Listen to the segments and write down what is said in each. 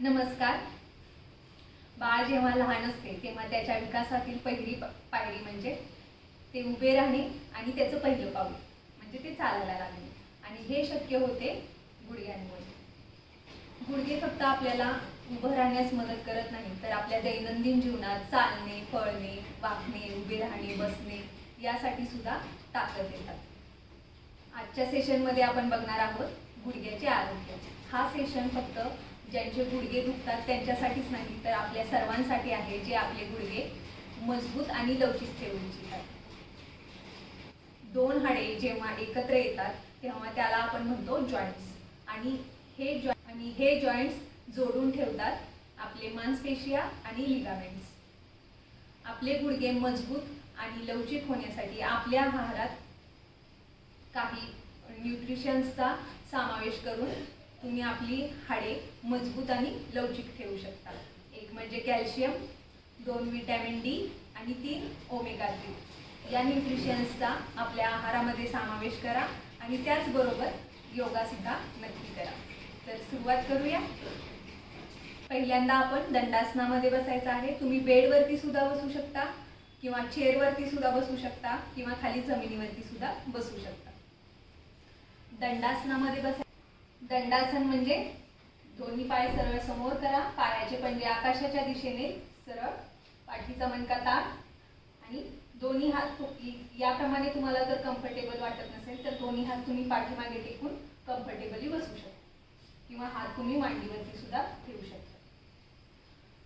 नमस्कार. बाळ जेव्हा लहान असते तेव्हा त्याच्या विकासातील पहिली पायरी म्हणजे ते उभे राहणे आणि त्याचं पहिलं पाऊल म्हणजे ते चालायला लागणे. आणि हे शक्य होते गुडघ्यांमुळे. गुडघे फक्त आपल्याला उभं राहण्यास मदत करत नाही तर आपल्या दैनंदिन जीवनात चालणे पळणे वाकणे उभे राहणे बसणे यासाठी सुद्धा ताकद देतात. आजच्या सेशनमध्ये आपण बघणार आहोत गुडघ्याचे आरोग्य. हा सेशन फक्त ज्यांचे गुडघे दुखतात त्यांच्यासाठीच नाही तर आपल्या सर्वांसाठी आहे जे आपले गुडघे मजबूत आणि लवचिक ठेवू इच्छितात दोन हाडे जेव्हा एकत्र येतात तेव्हा त्याला आपण म्हणतो जॉईंट्स आणि हे जॉ आणि हे जॉईंट्स जोडून ठेवतात आपले मांसपेशिया आणि लिगामेंट्स आपले गुडघे मजबूत आणि लवचिक होण्यासाठी आपल्या आहारात काही न्यूट्रिशन्सचा समावेश करून तुम्ही आपली हाडे मजबूत आणि लवचिक ठेवू शकता. एक म्हणजे कॅल्शियम दोन विटॅमिन डी आणि तीन ओमेगा थ्री. या न्यूट्रिशन्सचा आपल्या आहारामध्ये समावेश करा आणि त्याचबरोबर योगासुद्धा नक्की करा. तर सुरुवात करूया. पहिल्यांदा आपण दंडासनामध्ये बसायचं आहे. तुम्ही बेडवरती सुद्धा बसू शकता किंवा चेअरवरती सुद्धा बसू शकता किंवा खाली जमिनीवरती सुद्धा बसू शकता. दंडासनामध्ये बसा दंडासन म्हणजे दोन्ही पाय सरळ समोर करा पायाचे पंजे आकाशाच्या दिशेने सरळ पाठीचा मणका ताठ आणि दोन्ही हात याप्रमाणे तुम्हाला जर कम्फर्टेबल वाटत नसेल तर दोन्ही हात तुम्ही पाठीमागे टेकून कम्फर्टेबली बसू शकता. किंवा हात तुम्ही मांडीवरती सुद्धा ठेवू शकता.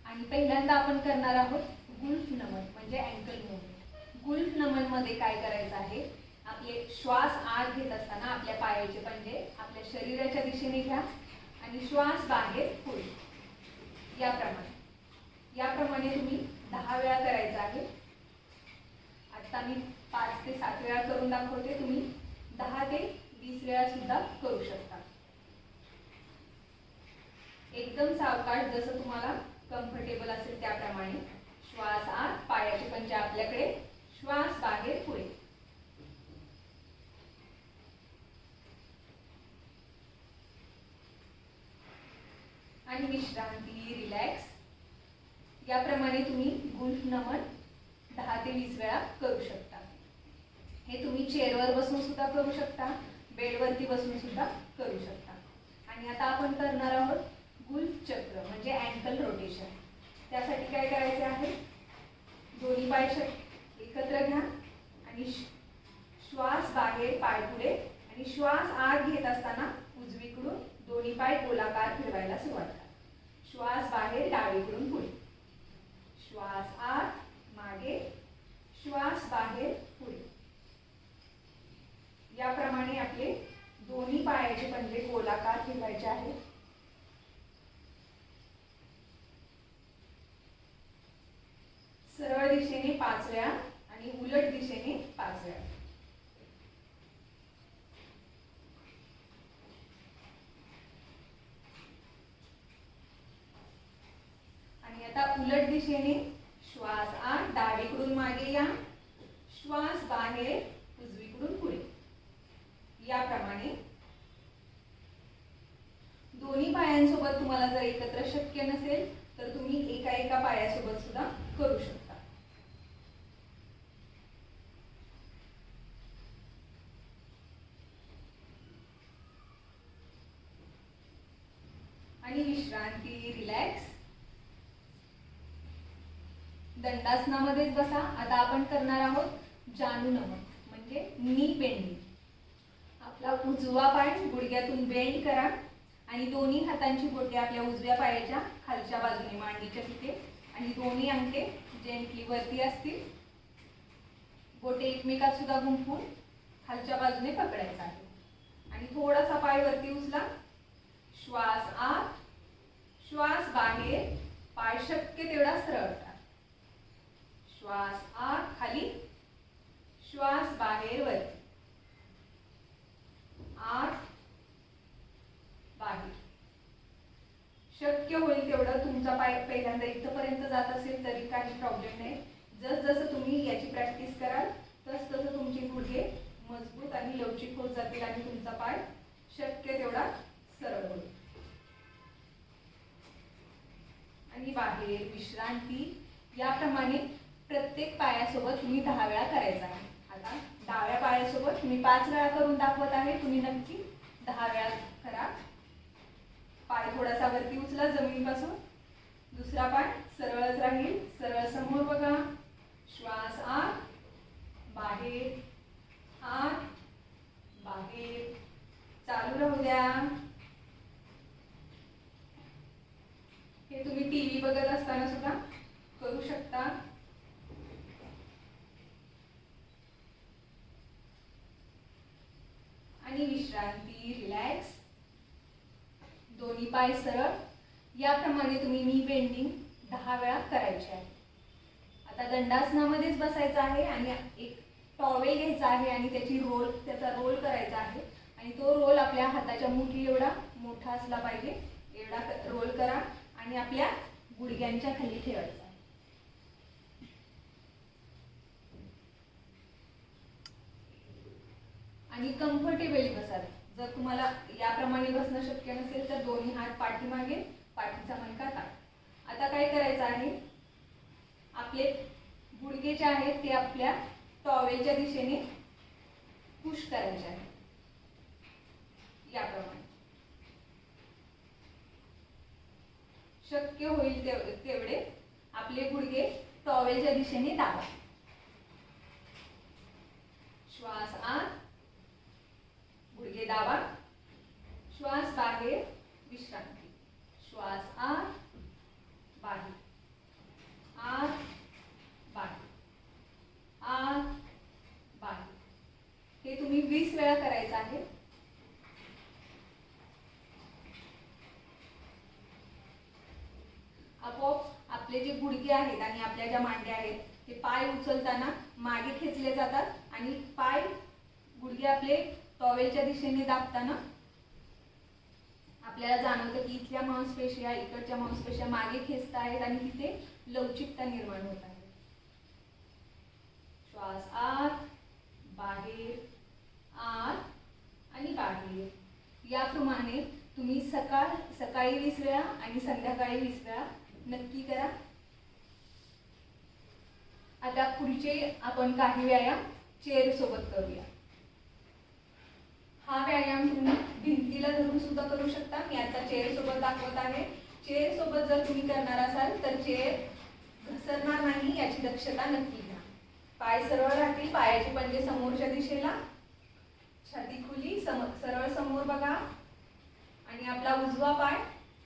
आणि पहिल्यांदा आपण करणार आहोत गुल्फ नमन म्हणजे अँकल मुवमेंट गुल्फ नमनमध्ये काय करायचं आहे? आपले श्वास आत घेत असताना आपल्या पायाचे पंजे आपल्या शरीराच्या दिशेने घ्या आणि श्वास बाहेर पुढे. याप्रमाणे. याप्रमाणे तुम्ही दहा वेळा करायचा आहे. आता मी पाच ते सात वेळा करून दाखवते. तुम्ही दहा ते वीस वेळा सुद्धा करू शकता. एकदम सावकाश जसं तुम्हाला कम्फर्टेबल असेल त्याप्रमाणे. श्वास आत पायाचे पंजे आपल्याकडे. श्वास बाहेर पुढे आणि विश्रांती रिलॅक्स याप्रमाणे तुम्ही गुल्फ नमन दहा ते वीस वेळा करू शकता. हे तुम्ही चेअरवर बसून सुद्धा करू शकता बेडवरती बसून सुद्धा करू शकता. आणि आता आपण करणार आहोत गुल्फ चक्र म्हणजे अँकल रोटेशन त्यासाठी काय करायचे आहे दोन्ही पाय श- एकत्र घ्या आणि श- श्वास बाहेर पाय पुढे आणि श्वास आत घेत असताना उजवीकडून दोन्ही पाय गोलाकार फिरवायला सुरुवात करा श्वास बाहेर डावीकडून पुढे श्वास आत मागे श्वास बाहेर पुढे आहे दोन्ही पायाचे पंजे गोलाकार फिरवायचे आहेत. सरळ दिशेने पाच वेळा आणि उलट दिशेने पाच वेळा आणि आता उलट दिशेने श्वास आत डावीकडून मागे या. श्वास बाहेर याप्रमाणे दोन्ही पायांसोबत तुम्हाला जर एकत्र शक्य नसेल तर तुम्ही एका एका पायासोबत सुद्धा करू शकता. आणि विश्रांती रिलॅक्स दंडासनामध्येच बसा. आता आपण करणार आहोत जानू नमन म्हणजे नी बेंडिंग आपला उजवा पाय गुडघ्यातून बेंड करा आणि दोन्ही हातांची बोटे आपल्या उजव्या पायाच्या खालच्या बाजूने मांडीच्या तिथे. आणि दोन्ही अंगठे जेंटली वरती असतील. बोटे एकमेकात सुद्धा गुंफून खालच्या बाजूने पकडायचा आहे. आणि थोडासा पाय वरती उचला. श्वास आत. श्वास बाहेर. पाय शक्य तेवढा सरळ श्वास आत खाली. श्वास बाहेर वरती. आत बाहेर शक्य होईल तेवढं तुमचा पाय पहिल्यांदा इथंपर्यंत जात असेल तरी काही प्रॉब्लेम नाही. जस जसं तुम्ही याची प्रॅक्टिस कराल तस तसं तुमचे गुडघे मजबूत आणि लवचिक होत जातील आणि तुमचा पाय शक्य तेवढा सरळ होईल. आणि बाहेर विश्रांती. याप्रमाणे प्रत्येक पायासोबत तुम्ही दहा वेळा करायचा. आहे पायासोबत मी पाच वेळा करून दाखवत आहे. तुम्ही नक्की दहा वेळा करा. पाय थोडासा वरती उचला जमिनीपासून. दुसरा पाय सरळच राहील. सरळ समोर बघा. श्वास आत. बाहेर आत. बाहेर. चालू राहू द्या. हे तुम्ही टीव्ही बघत असताना सुद्धा करू शकता आणि विश्रांती रिलॅक्स दोन्ही पाय सरळ. याप्रमाणे तुम्ही नी बेंडिंग दहा वेळा करायची आहे. आता दंडासनामध्येच बसायचं आहे आणि एक टॉवेल घ्यायचा आहे आणि त्याची रोल त्याचा रोल करायचा आहे. आणि तो रोल आपल्या हाताच्या मुठी एवढा मोठा असला पाहिजे. एवढा रोल करा आणि आपल्या गुडघ्यांच्या खाली ठेवायचा आणि कम्फर्टेबली बसाल जर तुम्हाला याप्रमाणे बसणं शक्य नसेल तर दोन्ही हात पाठीमागे पाठीचा मणका ताट. आता काय करायचं आहे? आपले गुडघे जे आहेत ते आपल्या टॉवेलच्या दिशेने पुश करायचे आहे. याप्रमाणे. शक्य होईल तेवढे आपले गुडघे टॉवेलच्या दिशेने दाबा. श्वास आत गुडघे दाबा श्वास बाहेर विश्रांती. श्वास आत बाहेर. आत बाहेर. आत बाहेर. हे तुम्ही वीस वेळा करायचं आहे. आपोआप आपले जे गुडघे आहेत आणि आपल्या ज्या मांड्या आहेत ते पाय उचलताना मागे खेचले जातात आणि पाय गुडघे आपले टॉवेलच्या दिशेने दाबताना आपल्याला जाणवतं की इथल्या मांसपेशिया इकडच्या मांसपेशिया मागे खेचत आहेत आणि तिथे लवचिकता निर्माण होत आहे. श्वास आत बाहेर आत आणि बाहेर. याप्रमाणे तुम्ही सकाळ सकाळी वीस वेळा आणि संध्याकाळी वीस वेळा नक्की करा. आता पुढचे आपण काही व्यायाम चेअर सोबत करूया. हा व्यायाम तुम्ही भिंतीला धरून सुद्धा करू शकता. मी आता चेअर सोबत दाखवत आहे. चेअर सोबत जर तुम्ही करणार असाल तर चेअर घसरणार नाही याची दक्षता नक्की घ्या. पाय सरळ राहतील पायाचे पंजे समोरच्या दिशेला. छाती खुली सम सरळ समोर बघा. आणि आपला उजवा पाय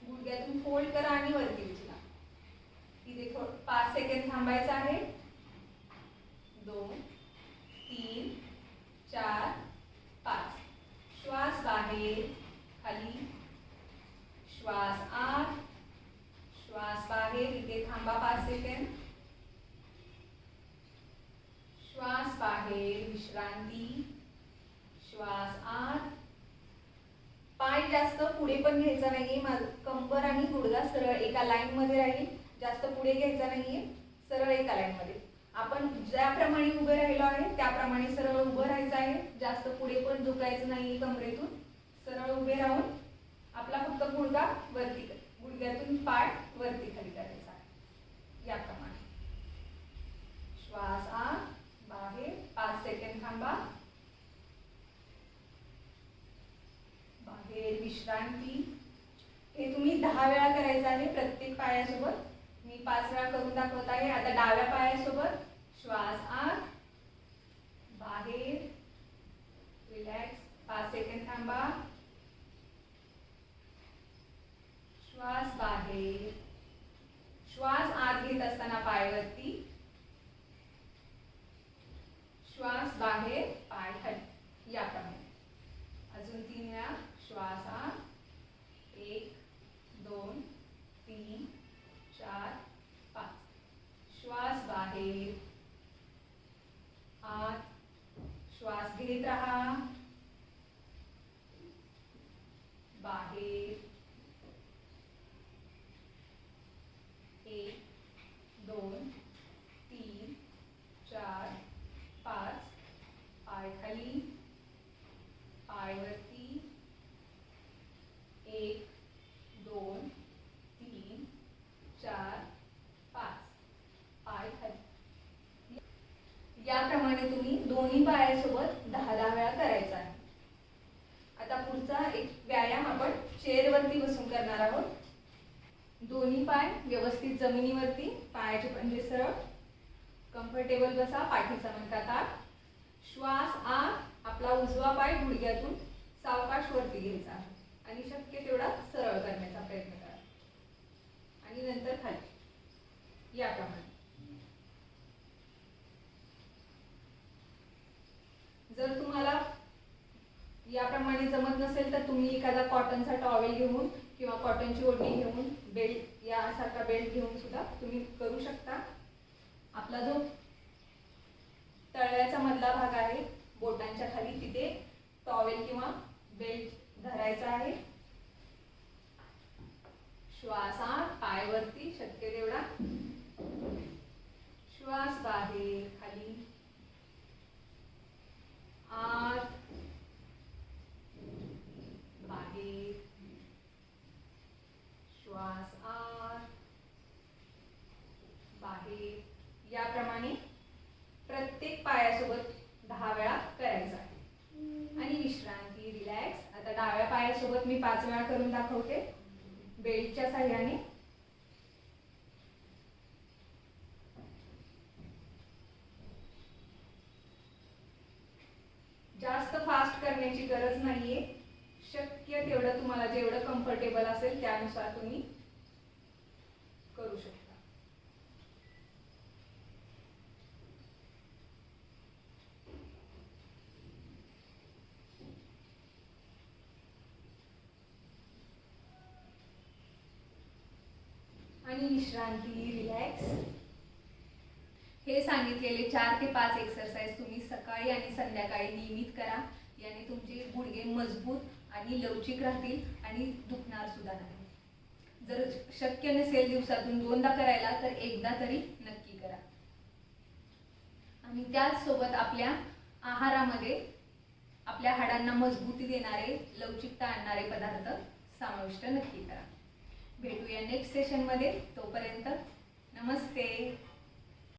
गुडघ्यातून फोल्ड करा आणि वरती उचला. इथे थोड पाच सेकंद थांबायचं आहे. दोन तीन चार श्वास बाहेर खाली. श्वास आत. श्वास बाहेर इथे थांबा पाच सेकंद. श्वास बाहेर विश्रांती. श्वास आत. पाय जास्त पुढे पण घ्यायचा नाहीये. कंबर आणि गुडघा सरळ एका लाईन मध्ये राहील. जास्त पुढे घ्यायचा नाहीये. सरळ एका लाईन मध्ये. आपण ज्याप्रमाणे उभे राहिलो आहे त्याप्रमाणे सरळ उभं राहायचं आहे. जास्त पुढे पण झुकायचं नाही कमरेतून. सरळ उभे राहून आपला फक्त गुडगा वरती गुडघ्यातून पाय वरती खाली करायचा. याप्रमाणे. श्वास आत बाहेर. पाच सेकंड थांबा. बाहेर विश्रांती. हे तुम्ही दहा वेळा करायचं आहे प्रत्येक पायासोबत. मी पाच वेळा करून दाखवत आहे. आता डाव्या पायासोबत. श्वास आत. बाहेर. रिलॅक्स पाच सेकंड थांबा श्वास बाहेर श्वास आत घेत असताना पायवरती श्वास बाहेर पाय हट याप्रमाणे अजून तीन वेळा श्वास आत एक दोन तीन चार पाच श्वास बाहेर आत श्वास घेत राहा बाहेर एक दोन तीन चार पाच पाय खाली पाय वरती दोन्ही पायासोबत दहा दहा वेळा करायचा आहे आता पुढचा एक व्यायाम आपण चेअरवरती बसून करणार आहोत. दोन्ही पाय व्यवस्थित जमिनीवरती पायाचे पंजे सरळ. कम्फर्टेबल बसा पाठीचा मणका ताट श्वास आत आपला उजवा पाय गुडघ्यातून सावकाश वरती घ्यायचा. आणि शक्य तेवढा सरळ करण्याचा प्रयत्न करा. आणि नंतर खाली. याप्रमाणे. जर तुम्हाला याप्रमाणे जमत नसेल तर तुम्ही एखादा कॉटनचा टॉवेल घेऊन किंवा कॉटनची ओढणी घेऊन बेल्ट यासारखा बेल्ट घेऊन सुद्धा तुम्ही करू शकता. आपला जो तळव्याचा मधला भाग आहे बोटांच्या खाली तिथे टॉवेल किंवा बेल्ट धरायचा आहे. श्वासात पायवरती शक्य तेवढा श्वास बाहेर खाली. आत बाहेर श्वास आत बाहेर याप्रमाणे प्रत्येक पायासोबत दहा वेळा करायचा आहे आणि विश्रांती रिलॅक्स आता डाव्या पायासोबत मी पाच वेळा करून दाखवते. बेल्टच्या साह्याने. जास्त फास्ट करण्याची गरज नाहीये. शक्य तेवढं तुम्हाला जेवढं कम्फर्टेबल असेल त्यानुसार तुम्ही करू शकता आणि विश्रांती रिलॅक्स हे सांगितलेले चार ते पाच एक्सरसाइज तुम्ही सकाळी आणि संध्याकाळी नियमित करा. याने तुमचे गुडघे मजबूत आणि लवचिक राहतील आणि दुखणार सुद्धा नाही. जर शक्य नसेल दिवसातून दोनदा करायला तर एकदा तरी नक्की करा. आणि त्याचसोबत आपल्या आहारामध्ये आपल्या हाडांना मजबूती देणारे लवचिकता आणणारे पदार्थ समाविष्ट नक्की करा. भेटूया नेक्स्ट सेशनमध्ये तोपर्यंत नमस्ते.